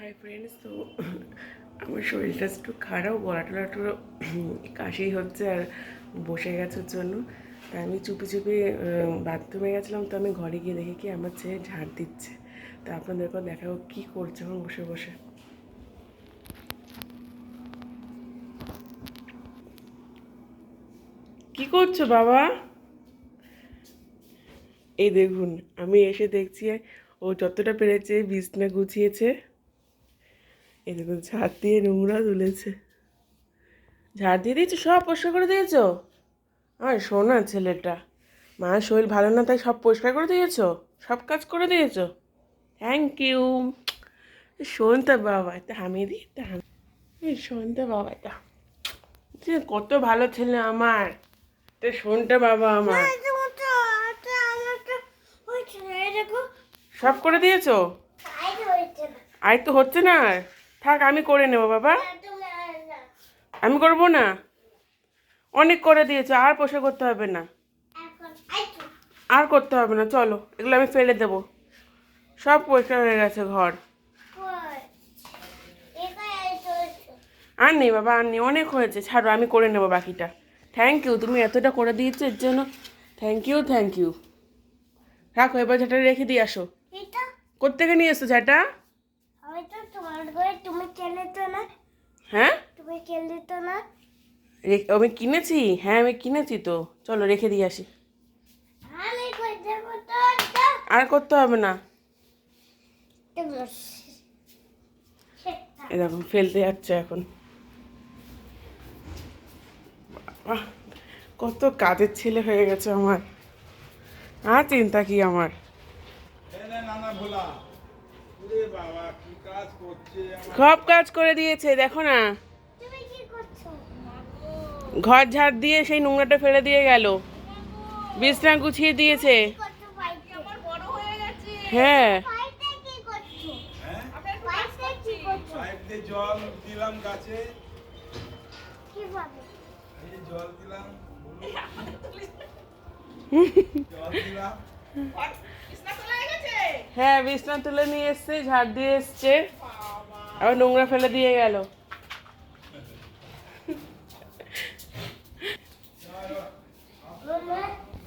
Hi friends তো আমার শরীরটা একটু খারাপ গলা টলা কাশি হচ্ছে আর বসে গেছে জন্য। তাই আমি চুপি চুপি বাথরুমে গেছিলাম, তো আমি ঘরে গিয়ে দেখি কি আমার ছেলে ঝাড় দিচ্ছে। তা আপনাদেরকেও দেখাবো কী করছে এখন বসে বসে। কি করছ বাবা? এই দেখুন, আমি এসে দেখছি ও যতটা পেরেছে বিছনা গুছিয়েছে। এই দেখুন ঝাড় দিয়ে নোংরা তুলেছে। ঝাড় দিয়ে দিয়েছ? সব পরিষ্কার করে দিয়েছ? আর শোনা ছেলেটা। মার শরীর ভালো না তাই সব পরিষ্কার করে দিয়েছ? সব কাজ করে দিয়েছ? থ্যাংক ইউ শোনতে বাবা এটা হামিয়ে দিই এটা হামি শোনতে বাবা এটা কত ভালো ছেলে আমার। তো শোনতে বাবা আমার। সব করে দিয়েছ? আয় তো হচ্ছে না। থাক আমি করে নেব বাবা। আমি করব না? অনেক করে দিয়েছ আর পোষা করতে হবে না। আর করতে হবে না চলো এগুলো আমি ফেলে দেবো। সব পরিষ্কার হয়ে গেছে ঘর। আর নেই বাবা আর নেই অনেক হয়েছে। ছাড়ো আমি করে নেব বাকিটা। থ্যাংক ইউ তুমি এতটা করে দিয়েছ এর জন্য থ্যাংক ইউ থ্যাংক ইউ রাখো এবার ঝাঁটা রেখে দিয়ে আসো। কোথেকে নিয়ে এসো ঝাঁটা? তুমি খেলে তো না? হ্যাঁ? তুমি খেলে তো না? রে- আমি কিনেছি? হ্যাঁ আমি কিনেছি তো। চলো রেখে দিয়ে আসি। আর করতে হবে না। এরকম ফেলতে যাচ্ছে এখন। কত কাজের ছেলে হয়ে গেছে আমার। আর চিন্তা কি আমার? ভোলা। সব কাজ করে দিয়েছে দেখো না। তুমি কি করছ? ঘর ঝাড় দিয়ে সেই নোংরাটা ফেলে দিয়ে গেল। বিছনা গুছিয়ে দিয়েছে। হয়ে গেছে। হ্যাঁ। জল দিলাম গাছে। জল দিলাম। জল দিলাম। হ্যাঁ বিছনা তুলে নিয়ে এসছে ঝাড় দিয়ে এসছে। আবার নোংরা ফেলে দিয়ে গেল।